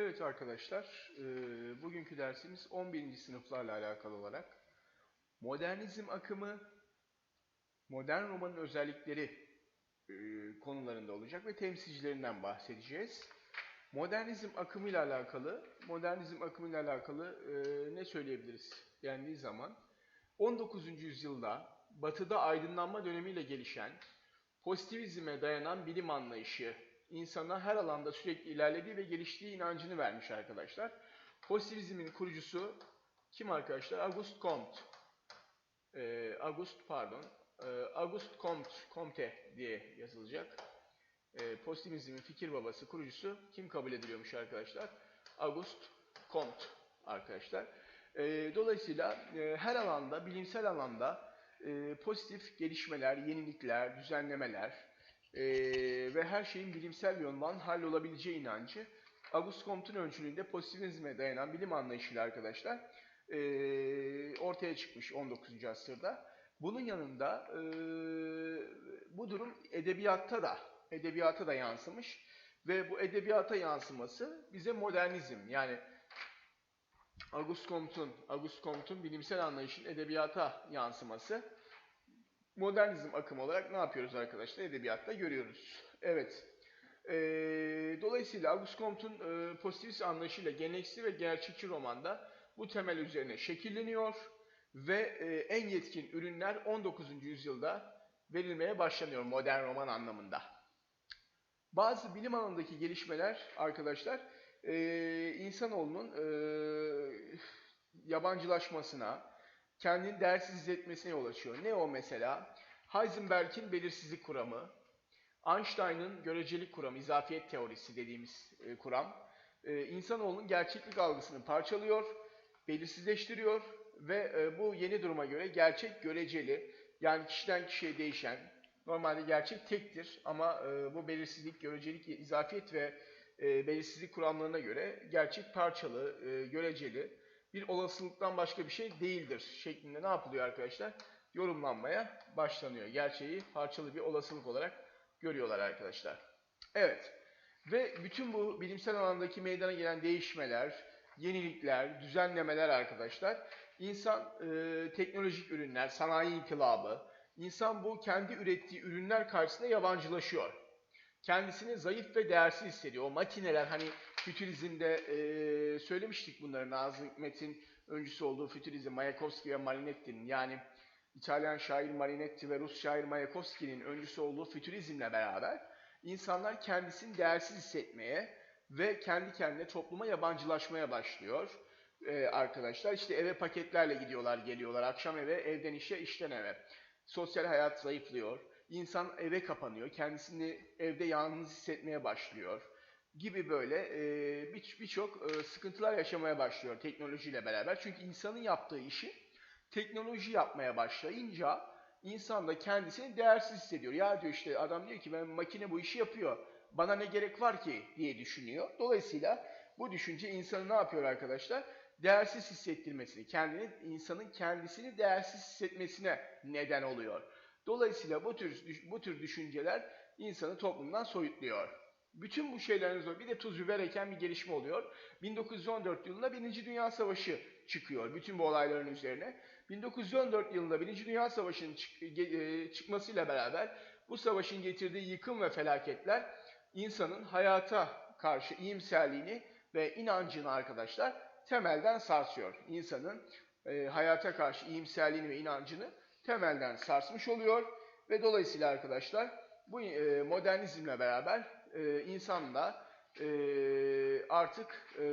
Evet arkadaşlar, e, bugünkü dersimiz 11. sınıflarla alakalı olarak modernizm akımı, modern romanın özellikleri e, konularında olacak ve temsilcilerinden bahsedeceğiz. Modernizm akımıyla alakalı, modernizm akımıyla alakalı e, ne söyleyebiliriz dendiği zaman 19. yüzyılda Batı'da aydınlanma dönemiyle gelişen pozitivizme dayanan bilim anlayışı insana her alanda sürekli ilerlediği ve geliştiği inancını vermiş arkadaşlar. Pozitivizmin kurucusu kim arkadaşlar? Auguste Comte. Ee, Auguste pardon. Ee, Auguste Comte, Comte diye yazılacak. Ee, pozitivizmin fikir babası, kurucusu kim kabul ediliyormuş arkadaşlar? Auguste Comte arkadaşlar. Ee, dolayısıyla e, her alanda, bilimsel alanda e, pozitif gelişmeler, yenilikler, düzenlemeler, e, ve her şeyin bilimsel yoldan hallolabileceği inancı Auguste Comte'un öncülüğünde pozitivizme dayanan bilim anlayışıyla arkadaşlar e, ortaya çıkmış 19. asırda. Bunun yanında e, bu durum edebiyatta da edebiyata da yansımış ve bu edebiyata yansıması bize modernizm yani Auguste Comte'un Auguste Comte'un bilimsel anlayışın edebiyata yansıması modernizm akımı olarak ne yapıyoruz arkadaşlar? Edebiyatta görüyoruz. Evet. E, dolayısıyla Auguste Comte'un e, pozitivist anlayışıyla geleneksel ve gerçekçi romanda bu temel üzerine şekilleniyor ve e, en yetkin ürünler 19. yüzyılda verilmeye başlanıyor modern roman anlamında. Bazı bilim alanındaki gelişmeler arkadaşlar e, insanoğlunun e, yabancılaşmasına, kendini değersiz hissetmesine yol açıyor. Ne o mesela? Heisenberg'in belirsizlik kuramı, Einstein'ın görecelik kuramı, izafiyet teorisi dediğimiz e, kuram, e, insanoğlunun gerçeklik algısını parçalıyor, belirsizleştiriyor ve e, bu yeni duruma göre gerçek göreceli, yani kişiden kişiye değişen, normalde gerçek tektir ama e, bu belirsizlik, görecelik, izafiyet ve e, belirsizlik kuramlarına göre gerçek parçalı, e, göreceli, bir olasılıktan başka bir şey değildir şeklinde ne yapılıyor arkadaşlar? Yorumlanmaya başlanıyor. Gerçeği parçalı bir olasılık olarak görüyorlar arkadaşlar. Evet. Ve bütün bu bilimsel alandaki meydana gelen değişmeler, yenilikler, düzenlemeler arkadaşlar, insan e, teknolojik ürünler, sanayi inkılabı, insan bu kendi ürettiği ürünler karşısında yabancılaşıyor. Kendisini zayıf ve değersiz hissediyor. O makineler hani fütürizmde e, söylemiştik bunları. Nazım Hikmet'in öncüsü olduğu fütürizm, Mayakovski ve Marinetti'nin yani İtalyan şair Marinetti ve Rus şair Mayakovski'nin öncüsü olduğu fütürizmle beraber insanlar kendisini değersiz hissetmeye ve kendi kendine topluma yabancılaşmaya başlıyor ee, arkadaşlar. İşte eve paketlerle gidiyorlar, geliyorlar. Akşam eve, evden işe, işten eve. Sosyal hayat zayıflıyor. İnsan eve kapanıyor. Kendisini evde yalnız hissetmeye başlıyor gibi böyle e, birçok bir e, sıkıntılar yaşamaya başlıyor teknolojiyle beraber. Çünkü insanın yaptığı işi teknoloji yapmaya başlayınca insan da kendisini değersiz hissediyor. Ya diyor işte adam diyor ki ben makine bu işi yapıyor. Bana ne gerek var ki diye düşünüyor. Dolayısıyla bu düşünce insanı ne yapıyor arkadaşlar? Değersiz hissettirmesini, kendini insanın kendisini değersiz hissetmesine neden oluyor. Dolayısıyla bu tür bu tür düşünceler insanı toplumdan soyutluyor. Bütün bu şeylerin zor. Bir de tuz biber bir gelişme oluyor. 1914 yılında Birinci Dünya Savaşı çıkıyor bütün bu olayların üzerine. 1914 yılında Birinci Dünya Savaşı'nın çık e, çıkmasıyla beraber bu savaşın getirdiği yıkım ve felaketler insanın hayata karşı iyimserliğini ve inancını arkadaşlar temelden sarsıyor. İnsanın e, hayata karşı iyimserliğini ve inancını temelden sarsmış oluyor ve dolayısıyla arkadaşlar bu e, modernizmle beraber e, insan da e, artık e,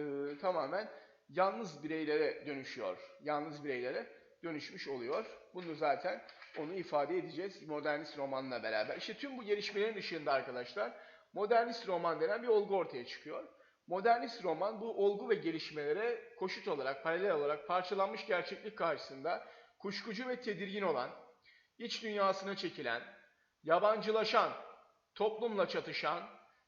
tamamen yalnız bireylere dönüşüyor. Yalnız bireylere dönüşmüş oluyor. Bunu zaten onu ifade edeceğiz modernist romanla beraber. İşte tüm bu gelişmelerin ışığında arkadaşlar modernist roman denen bir olgu ortaya çıkıyor. Modernist roman bu olgu ve gelişmelere koşut olarak, paralel olarak parçalanmış gerçeklik karşısında kuşkucu ve tedirgin olan, iç dünyasına çekilen, yabancılaşan, toplumla çatışan,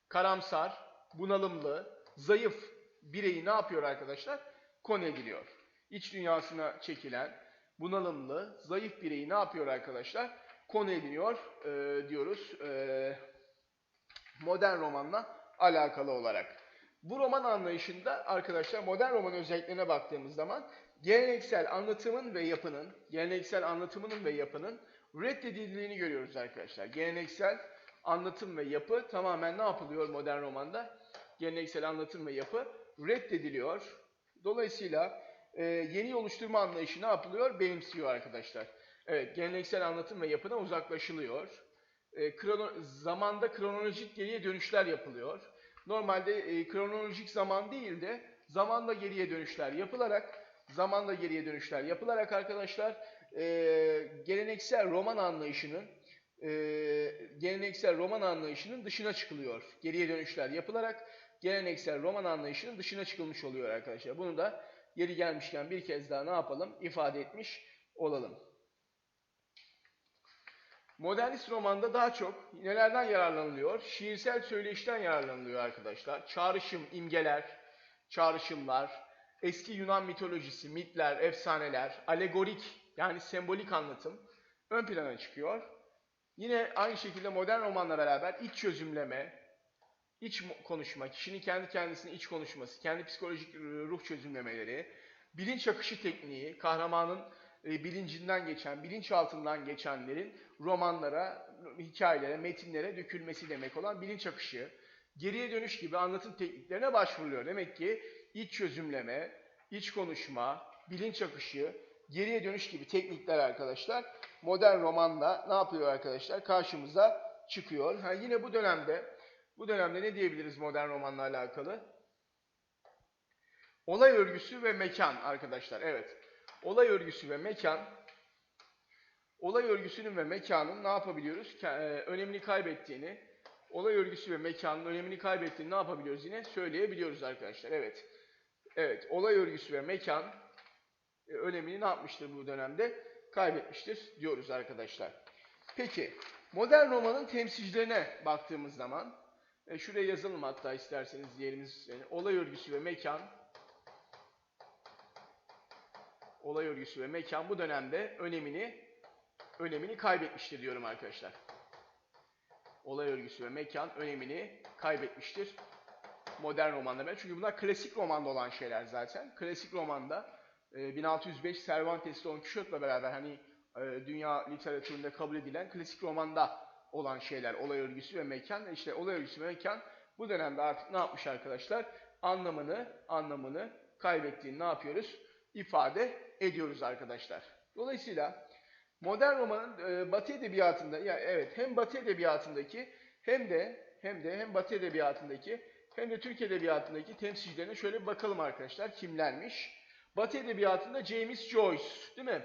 karamsar, bunalımlı, zayıf bireyi ne yapıyor arkadaşlar? Konu ediliyor. İç dünyasına çekilen, bunalımlı, zayıf bireyi ne yapıyor arkadaşlar? Konu ediliyor e, diyoruz e, modern romanla alakalı olarak. Bu roman anlayışında arkadaşlar modern roman özelliklerine baktığımız zaman geleneksel anlatımın ve yapının, geleneksel anlatımının ve yapının reddedildiğini görüyoruz arkadaşlar. Geleneksel anlatım ve yapı tamamen ne yapılıyor modern romanda? Geleneksel anlatım ve yapı reddediliyor. Dolayısıyla e, yeni oluşturma anlayışı ne yapılıyor? Benimsiyor arkadaşlar. Evet, geleneksel anlatım ve yapıdan uzaklaşılıyor. E, krono, zamanda kronolojik geriye dönüşler yapılıyor. Normalde e, kronolojik zaman değil de zamanla geriye dönüşler yapılarak, zamanla geriye dönüşler yapılarak arkadaşlar e, geleneksel roman anlayışının e, geleneksel roman anlayışının dışına çıkılıyor. Geriye dönüşler yapılarak geleneksel roman anlayışının dışına çıkılmış oluyor arkadaşlar. Bunu da yeri gelmişken bir kez daha ne yapalım? ifade etmiş olalım. Modernist romanda daha çok nelerden yararlanılıyor? Şiirsel söyleyişten yararlanılıyor arkadaşlar. Çağrışım, imgeler, çağrışımlar, eski Yunan mitolojisi, mitler, efsaneler, alegorik yani sembolik anlatım ön plana çıkıyor. Yine aynı şekilde modern romanla beraber iç çözümleme, iç konuşma, kişinin kendi kendisine iç konuşması, kendi psikolojik ruh çözümlemeleri, bilinç akışı tekniği, kahramanın e, bilincinden geçen, bilinçaltından geçenlerin romanlara, hikayelere, metinlere dökülmesi demek olan bilinç akışı, geriye dönüş gibi anlatım tekniklerine başvuruluyor. Demek ki iç çözümleme, iç konuşma, bilinç akışı, geriye dönüş gibi teknikler arkadaşlar modern romanda ne yapıyor arkadaşlar? Karşımıza çıkıyor. Ha, yine bu dönemde bu dönemde ne diyebiliriz modern romanla alakalı? Olay örgüsü ve mekan arkadaşlar. Evet. Olay örgüsü ve mekan olay örgüsünün ve mekanın ne yapabiliyoruz? E, önemini kaybettiğini, olay örgüsü ve mekanın önemini kaybettiğini ne yapabiliyoruz yine? Söyleyebiliyoruz arkadaşlar. Evet. Evet, olay örgüsü ve mekan e, önemini ne yapmıştır bu dönemde? Kaybetmiştir diyoruz arkadaşlar. Peki, modern romanın temsilcilerine baktığımız zaman, e, şuraya yazalım hatta isterseniz yerimiz, yani olay örgüsü ve mekan, olay örgüsü ve mekan bu dönemde önemini önemini kaybetmiştir diyorum arkadaşlar. Olay örgüsü ve mekan önemini kaybetmiştir modern romanda. beri. Çünkü bunlar klasik romanda olan şeyler zaten. Klasik romanda e, 1605 Cervantes Don Quixote'la beraber hani e, dünya literatüründe kabul edilen klasik romanda olan şeyler. Olay örgüsü ve mekan. İşte olay örgüsü ve mekan bu dönemde artık ne yapmış arkadaşlar? Anlamını, anlamını kaybettiğini ne yapıyoruz? İfade ediyoruz arkadaşlar. Dolayısıyla modern romanın e, Batı edebiyatında ya evet hem Batı edebiyatındaki hem de hem de hem Batı edebiyatındaki hem de Türk edebiyatındaki temsilcilerine şöyle bir bakalım arkadaşlar kimlermiş? Batı edebiyatında James Joyce, değil mi?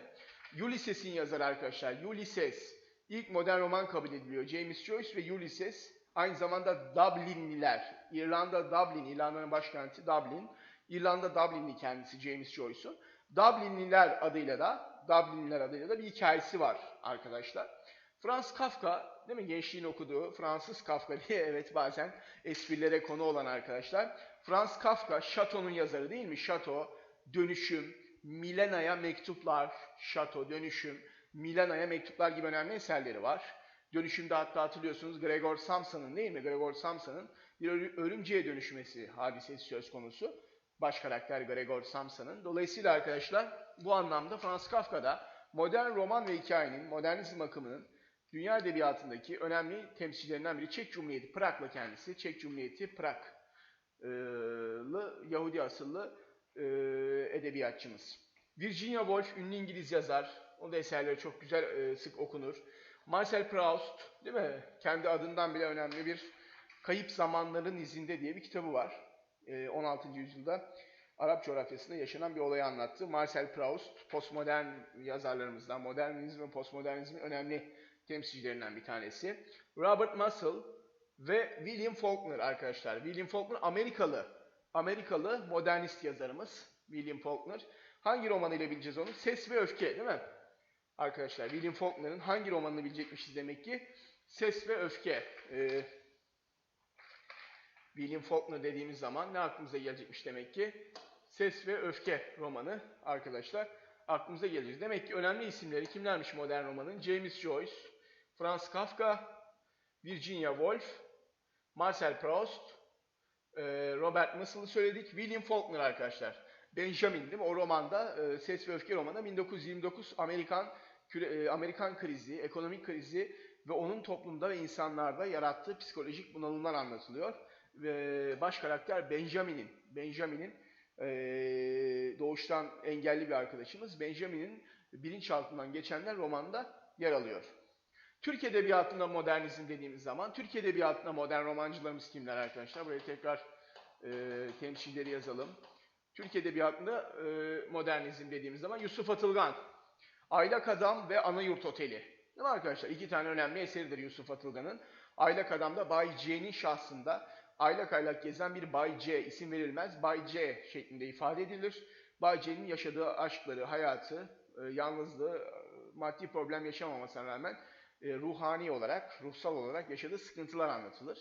Ulysses'in yazarı arkadaşlar. Ulysses. İlk modern roman kabul ediliyor. James Joyce ve Ulysses. Aynı zamanda Dublinliler. İrlanda Dublin, İrlanda'nın başkenti Dublin. İrlanda Dublinli kendisi James Joyce'un. Dublinliler adıyla da Dublinliler adıyla da bir hikayesi var arkadaşlar. Franz Kafka, değil mi gençliğin okuduğu Fransız Kafka diye evet bazen esprilere konu olan arkadaşlar. Franz Kafka, Şato'nun yazarı değil mi? Şato, Dönüşüm, Milena'ya Mektuplar, Şato, Dönüşüm, Milena'ya Mektuplar gibi önemli eserleri var. Dönüşümde hatta hatırlıyorsunuz Gregor Samsa'nın değil mi? Gregor Samsa'nın bir örümceğe dönüşmesi hadisesi söz konusu. Baş karakter Gregor Samsa'nın. Dolayısıyla arkadaşlar bu anlamda Franz Kafka'da modern roman ve hikayenin, modernizm akımının dünya edebiyatındaki önemli temsilcilerinden biri Çek Cumhuriyeti, Prag'la kendisi. Çek Cumhuriyeti, Prag'lı Yahudi asıllı e, edebiyatçımız. Virginia Woolf, ünlü İngiliz yazar. Onun da eserleri çok güzel, e, sık okunur. Marcel Proust, değil mi? Kendi adından bile önemli bir Kayıp Zamanların İzinde diye bir kitabı var. E, 16. yüzyılda Arap coğrafyasında yaşanan bir olayı anlattı. Marcel Proust, postmodern yazarlarımızdan, modernizm ve postmodernizmin önemli temsilcilerinden bir tanesi. Robert Musil ve William Faulkner arkadaşlar. William Faulkner Amerikalı, Amerikalı modernist yazarımız. William Faulkner. Hangi romanıyla bileceğiz onu? Ses ve Öfke değil mi? Arkadaşlar William Faulkner'ın hangi romanını bilecekmişiz demek ki? Ses ve Öfke. Ee, William Faulkner dediğimiz zaman ne aklımıza gelecekmiş demek ki? Ses ve Öfke romanı arkadaşlar aklımıza gelir. Demek ki önemli isimleri kimlermiş modern romanın? James Joyce, Franz Kafka, Virginia Woolf, Marcel Proust, Ee, Robert Mussell'ı söyledik. William Faulkner arkadaşlar. Benjamin değil mi? O romanda e, Ses ve Öfke romanında 1929 Amerikan e, Amerikan krizi, ekonomik krizi ve onun toplumda ve insanlarda yarattığı psikolojik bunalımlar anlatılıyor. Ve baş karakter Benjamin'in, Benjamin'in e, doğuştan engelli bir arkadaşımız. Benjamin'in bilinçaltından geçenler romanda yer alıyor. Türk Edebiyatı'nda modernizm dediğimiz zaman, Türk Edebiyatı'nda modern romancılarımız kimler arkadaşlar? Buraya tekrar e, temsilcileri yazalım. Türk Edebiyatı'nda e, modernizm dediğimiz zaman Yusuf Atılgan, Aylak Adam ve Anayurt Oteli. Değil mi arkadaşlar? İki tane önemli eseridir Yusuf Atılgan'ın. Aylak Adam'da Bay C'nin şahsında aylak aylak gezen bir Bay C isim verilmez. Bay C şeklinde ifade edilir. Bay C'nin yaşadığı aşkları, hayatı, e, yalnızlığı, e, maddi problem yaşamamasına rağmen e, ruhani olarak, ruhsal olarak yaşadığı sıkıntılar anlatılır.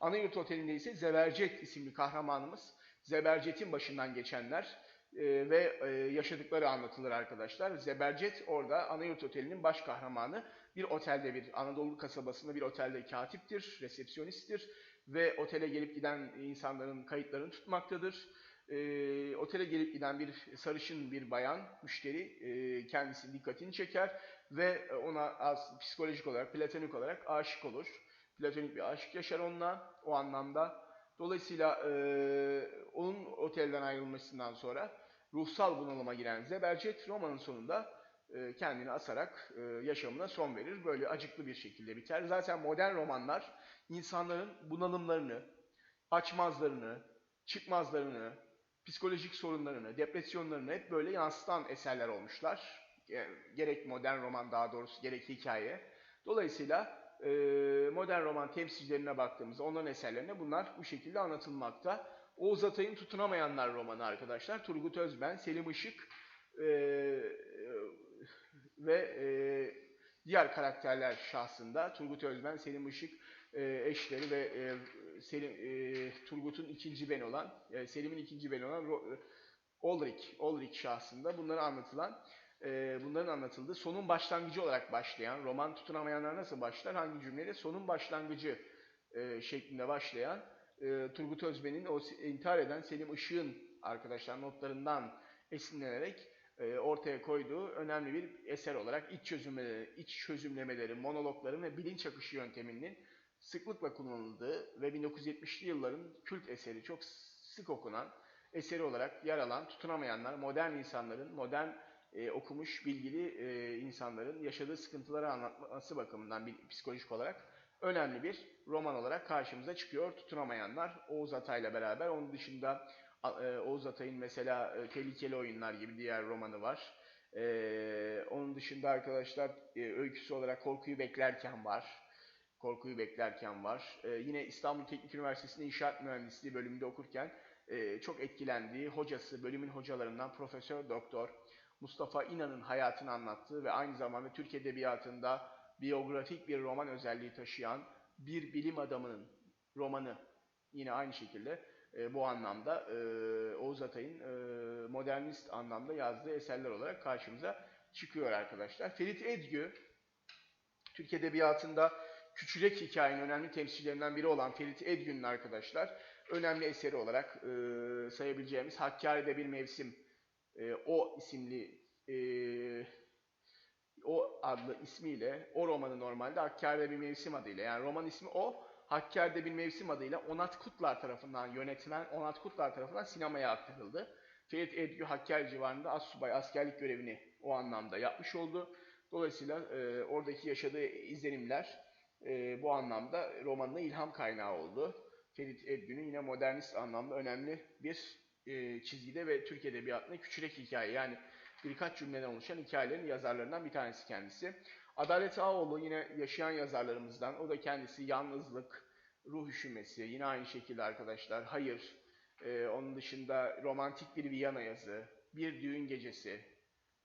Anayurt Oteli'nde ise Zebercet isimli kahramanımız, Zebercet'in başından geçenler e, ve e, yaşadıkları anlatılır arkadaşlar. Zebercet orada Anayurt Oteli'nin baş kahramanı. Bir otelde, bir Anadolu kasabasında bir otelde katiptir, resepsiyonisttir ve otele gelip giden insanların kayıtlarını tutmaktadır. E, otele gelip giden bir sarışın bir bayan, müşteri e, kendisi dikkatini çeker ve ona az psikolojik olarak, platonik olarak aşık olur. Platonik bir aşk yaşar onunla o anlamda. Dolayısıyla e, onun otelden ayrılmasından sonra ruhsal bunalıma giren Zebercet romanın sonunda e, kendini asarak e, yaşamına son verir. Böyle acıklı bir şekilde biter. Zaten modern romanlar insanların bunalımlarını, açmazlarını, çıkmazlarını, psikolojik sorunlarını, depresyonlarını hep böyle yansıtan eserler olmuşlar. E, Gerek modern roman daha doğrusu gerek hikaye. Dolayısıyla e, modern roman temsilcilerine baktığımızda onların eserlerine bunlar bu şekilde anlatılmakta. Oğuz Atay'ın Tutunamayanlar romanı arkadaşlar. Turgut Özben, Selim Işık e, ve diğer karakterler şahsında Turgut Özben, Selim Işık eşleri ve Selim Turgut'un ikinci beni olan, Selim'in ikinci beni olan Ro- Olrik, Olrik şahsında bunları anlatılan, e, bunların anlatıldığı sonun başlangıcı olarak başlayan, roman tutunamayanlar nasıl başlar, hangi cümleyle sonun başlangıcı e, şeklinde başlayan e, Turgut Özben'in o intihar eden Selim Işık'ın arkadaşlar notlarından esinlenerek e, ortaya koyduğu önemli bir eser olarak iç çözümlemeleri, iç çözümlemeleri, monologların ve bilinç akışı yönteminin sıklıkla kullanıldığı ve 1970'li yılların kült eseri çok sık okunan eseri olarak yer alan tutunamayanlar, modern insanların, modern e, okumuş, bilgili e, insanların yaşadığı sıkıntıları anlatması bakımından bir psikolojik olarak önemli bir roman olarak karşımıza çıkıyor. Tutunamayanlar Oğuz Atay'la beraber. Onun dışında e, Oğuz Atay'ın mesela e, Tehlikeli Oyunlar gibi diğer romanı var. E, onun dışında arkadaşlar e, öyküsü olarak Korkuyu Beklerken var. Korkuyu Beklerken var. E, yine İstanbul Teknik Üniversitesi'nde İnşaat Mühendisliği bölümünde okurken e, çok etkilendiği hocası, bölümün hocalarından Profesör Doktor Mustafa İnan'ın hayatını anlattığı ve aynı zamanda Türk Edebiyatı'nda biyografik bir roman özelliği taşıyan bir bilim adamının romanı yine aynı şekilde e, bu anlamda e, Oğuz Atay'ın e, modernist anlamda yazdığı eserler olarak karşımıza çıkıyor arkadaşlar. Ferit Edgü, Türk Edebiyatı'nda küçülek hikayenin önemli temsilcilerinden biri olan Ferit Edgü'nün arkadaşlar önemli eseri olarak e, sayabileceğimiz Hakkari'de bir mevsim e, o isimli e, o adlı ismiyle o romanı normalde Hakkari'de bir mevsim adıyla yani roman ismi o Hakkari'de bir mevsim adıyla Onat Kutlar tarafından yönetilen Onat Kutlar tarafından sinemaya aktarıldı. Ferit Edgü Hakkari civarında assubay askerlik görevini o anlamda yapmış oldu. Dolayısıyla e, oradaki yaşadığı izlenimler e, bu anlamda romanına ilham kaynağı oldu. Ferit Edgün'ün yine modernist anlamda önemli bir e, çizgide ve Türk Edebiyatı'nda küçülek hikaye yani birkaç cümleden oluşan hikayelerin yazarlarından bir tanesi kendisi. Adalet Ağoğlu yine yaşayan yazarlarımızdan. O da kendisi yalnızlık, ruh üşümesi, yine aynı şekilde arkadaşlar hayır, e, onun dışında romantik bir Viyana yazı, bir düğün gecesi,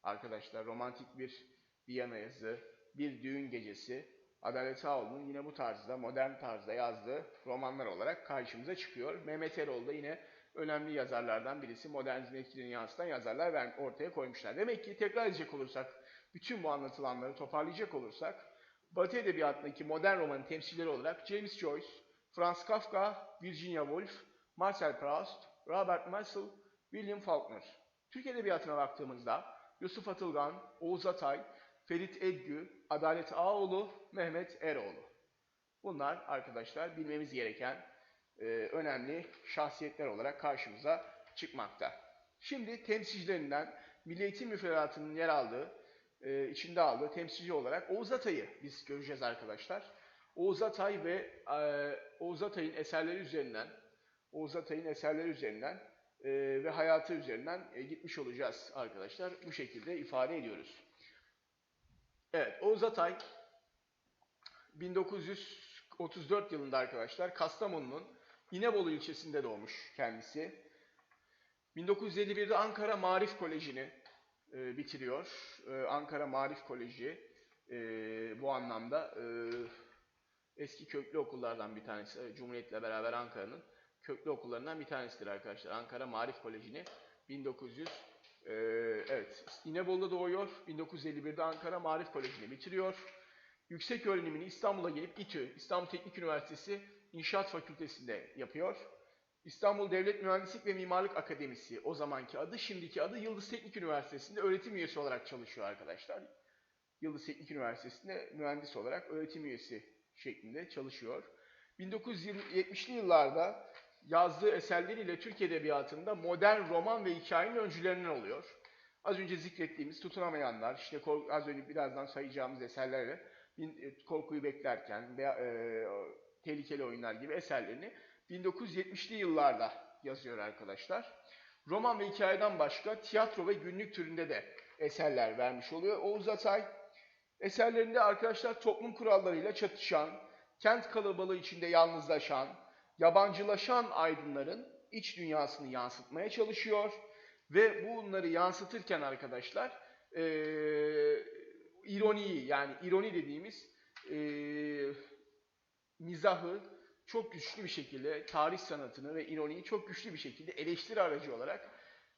arkadaşlar romantik bir Viyana yazı, bir düğün gecesi, Adalet Ağoğlu'nun yine bu tarzda, modern tarzda yazdığı romanlar olarak karşımıza çıkıyor. Mehmet Erol da yine önemli yazarlardan birisi. Modernizmin etkilerini yansıtan yazarlar ortaya koymuşlar. Demek ki tekrar edecek olursak, bütün bu anlatılanları toparlayacak olursak, Batı Edebiyatı'ndaki modern romanın temsilcileri olarak James Joyce, Franz Kafka, Virginia Woolf, Marcel Proust, Robert Musil, William Faulkner. Türk Edebiyatı'na baktığımızda Yusuf Atılgan, Oğuz Atay, Ferit Edgü, Adalet Ağoğlu, Mehmet Eroğlu. Bunlar arkadaşlar bilmemiz gereken e, önemli şahsiyetler olarak karşımıza çıkmakta. Şimdi temsilcilerinden Milli Eğitim Müfredatı'nın yer aldığı, e, içinde aldığı temsilci olarak Oğuz Atay'ı biz göreceğiz arkadaşlar. Oğuz Atay ve e, Oğuz Atay'ın eserleri üzerinden, Oğuz Atay'ın eserleri üzerinden e, ve hayatı üzerinden gitmiş olacağız arkadaşlar. Bu şekilde ifade ediyoruz. Evet, Oğuz Atay 1934 yılında arkadaşlar Kastamonu'nun İnebolu ilçesinde doğmuş kendisi. 1951'de Ankara Marif Koleji'ni e, bitiriyor. E, Ankara Marif Koleji e, bu anlamda e, eski köklü okullardan bir tanesi. E, Cumhuriyet'le beraber Ankara'nın köklü okullarından bir tanesidir arkadaşlar. Ankara Marif Koleji'ni 1900 e, evet İnebolu'da doğuyor. 1951'de Ankara Marif Koleji'ni bitiriyor. Yüksek öğrenimini İstanbul'a gelip İTÜ, İstanbul Teknik Üniversitesi İnşaat Fakültesi'nde yapıyor. İstanbul Devlet Mühendislik ve Mimarlık Akademisi o zamanki adı, şimdiki adı Yıldız Teknik Üniversitesi'nde öğretim üyesi olarak çalışıyor arkadaşlar. Yıldız Teknik Üniversitesi'nde mühendis olarak öğretim üyesi şeklinde çalışıyor. 1970'li yıllarda yazdığı eserleriyle Türk Edebiyatı'nda modern roman ve hikayenin öncülerinden oluyor. Az önce zikrettiğimiz Tutunamayanlar, işte az önce birazdan sayacağımız eserlerle Korkuyu Beklerken veya e, Tehlikeli Oyunlar gibi eserlerini 1970'li yıllarda yazıyor arkadaşlar. Roman ve hikayeden başka tiyatro ve günlük türünde de eserler vermiş oluyor. Oğuz Atay eserlerinde arkadaşlar toplum kurallarıyla çatışan, kent kalabalığı içinde yalnızlaşan, yabancılaşan aydınların iç dünyasını yansıtmaya çalışıyor. Ve bunları yansıtırken arkadaşlar e, ironiyi yani ironi dediğimiz e, mizahı çok güçlü bir şekilde tarih sanatını ve ironiyi çok güçlü bir şekilde eleştiri aracı olarak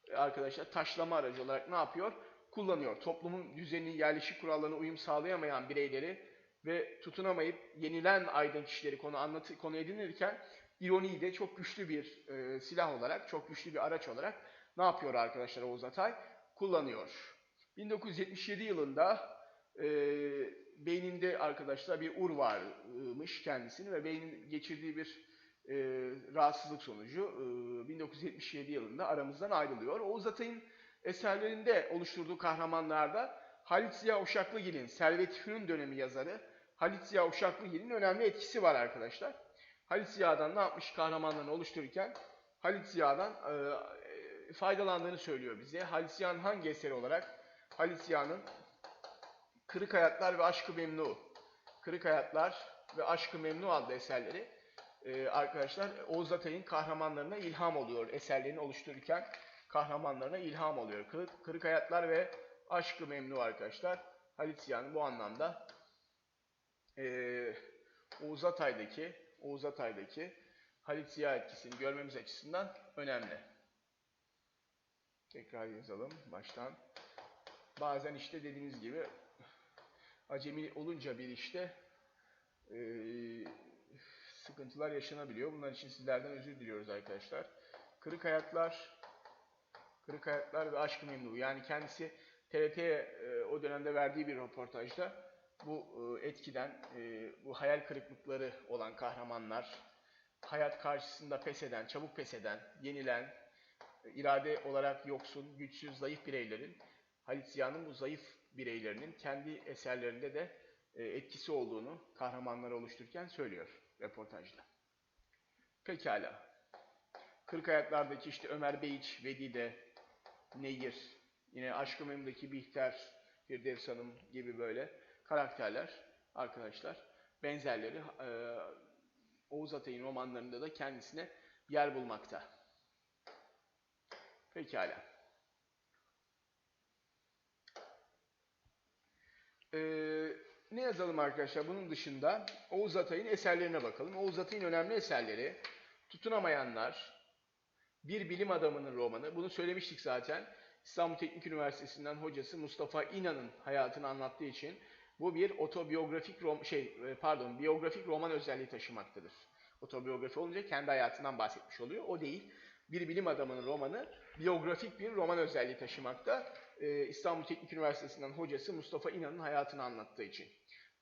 e, arkadaşlar taşlama aracı olarak ne yapıyor? Kullanıyor. Toplumun düzeni, yerleşik kurallarına uyum sağlayamayan bireyleri ve tutunamayıp yenilen aydın kişileri konu anlatı konu edinirken ironiyi de çok güçlü bir e, silah olarak, çok güçlü bir araç olarak ne yapıyor arkadaşlar Oğuz Atay? Kullanıyor. 1977 yılında e, beyninde arkadaşlar bir ur varmış kendisini ve beynin geçirdiği bir e, rahatsızlık sonucu e, 1977 yılında aramızdan ayrılıyor. Oğuz Atay'ın eserlerinde oluşturduğu kahramanlarda Halit Ziya Uşaklıgil'in Servet Fünun dönemi yazarı Halit Ziya Uşaklıgil'in önemli etkisi var arkadaşlar. Halit Ziya'dan ne yapmış kahramanlarını oluştururken Halit Ziya'dan e, faydalandığını söylüyor bize. Halit Ziya'nın hangi eseri olarak? Halit Ziya'nın Kırık Hayatlar ve Aşkı Memnu. Kırık Hayatlar ve Aşkı Memnu adlı eserleri e, arkadaşlar Oğuz Atay'ın kahramanlarına ilham oluyor. Eserlerini oluştururken kahramanlarına ilham oluyor. Kırık, Kırık Hayatlar ve Aşkı Memnu arkadaşlar. Halit Ziya'nın bu anlamda e, Oğuz Atay'daki Oğuz Atay'daki Halit Ziya etkisini görmemiz açısından önemli. Tekrar yazalım baştan. Bazen işte dediğiniz gibi acemi olunca bir işte e, sıkıntılar yaşanabiliyor. Bunlar için sizlerden özür diliyoruz arkadaşlar. Kırık Hayatlar Kırık Hayatlar ve Aşk-ı Memnu. Yani kendisi TRT'ye e, o dönemde verdiği bir röportajda bu e, etkiden, e, bu hayal kırıklıkları olan kahramanlar, hayat karşısında pes eden, çabuk pes eden, yenilen, e, irade olarak yoksun, güçsüz, zayıf bireylerin, Halit Ziya'nın bu zayıf bireylerinin kendi eserlerinde de e, etkisi olduğunu kahramanları oluştururken söylüyor röportajda. Pekala. Kırk Ayaklar'daki işte Ömer Beyiç, Vedide, Nehir, yine Aşk-ı Memnu'daki Bihter, Firdevs Hanım gibi böyle karakterler, arkadaşlar, benzerleri e, Oğuz Atay'ın romanlarında da kendisine yer bulmakta. Pekala. Ee, ne yazalım arkadaşlar bunun dışında? Oğuz Atay'ın eserlerine bakalım. Oğuz Atay'ın önemli eserleri Tutunamayanlar, Bir Bilim Adamının romanı. Bunu söylemiştik zaten. İstanbul Teknik Üniversitesi'nden hocası Mustafa İnan'ın hayatını anlattığı için bu bir otobiyografik rom şey pardon biyografik roman özelliği taşımaktadır. Otobiyografi olunca kendi hayatından bahsetmiş oluyor. O değil. Bir bilim adamının romanı biyografik bir roman özelliği taşımakta. Ee, İstanbul Teknik Üniversitesi'nden hocası Mustafa İnan'ın hayatını anlattığı için.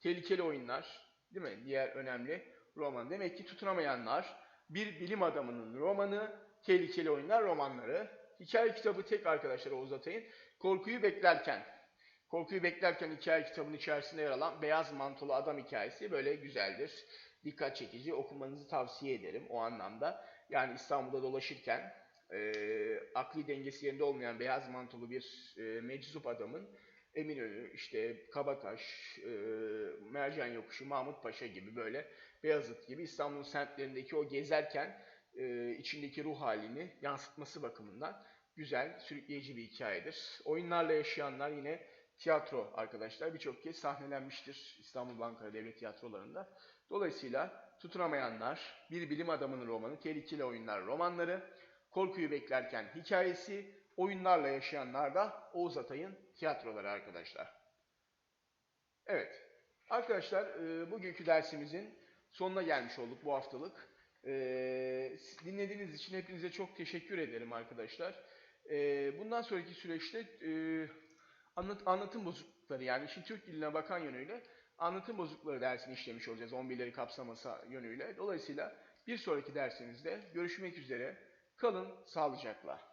Tehlikeli oyunlar, değil mi? Diğer önemli roman. Demek ki tutunamayanlar, bir bilim adamının romanı, tehlikeli oyunlar romanları. Hikaye kitabı tek arkadaşlar Oğuz Atay'ın. Korkuyu beklerken. Korkuyu beklerken hikaye kitabının içerisinde yer alan Beyaz Mantolu Adam hikayesi böyle güzeldir. Dikkat çekici. Okumanızı tavsiye ederim o anlamda. Yani İstanbul'da dolaşırken e, akli dengesi yerinde olmayan beyaz mantolu bir e, meczup adamın Eminönü, işte Kabataş, e, Mercan Yokuşu, Mahmut Paşa gibi böyle Beyazıt gibi İstanbul'un semtlerindeki o gezerken e, içindeki ruh halini yansıtması bakımından güzel, sürükleyici bir hikayedir. Oyunlarla yaşayanlar yine tiyatro arkadaşlar birçok kez sahnelenmiştir İstanbul Bankara Devlet Tiyatrolarında. Dolayısıyla tutunamayanlar, bir bilim adamının romanı, tehlikeli oyunlar romanları, korkuyu beklerken hikayesi, oyunlarla yaşayanlar da Oğuz Atay'ın tiyatroları arkadaşlar. Evet, arkadaşlar e, bugünkü dersimizin sonuna gelmiş olduk bu haftalık. E, dinlediğiniz için hepinize çok teşekkür ederim arkadaşlar. E, bundan sonraki süreçte e, anlat, anlatım bozuklukları yani işin Türk diline bakan yönüyle anlatım bozuklukları dersini işlemiş olacağız 11'leri kapsaması yönüyle. Dolayısıyla bir sonraki dersimizde görüşmek üzere. Kalın sağlıcakla.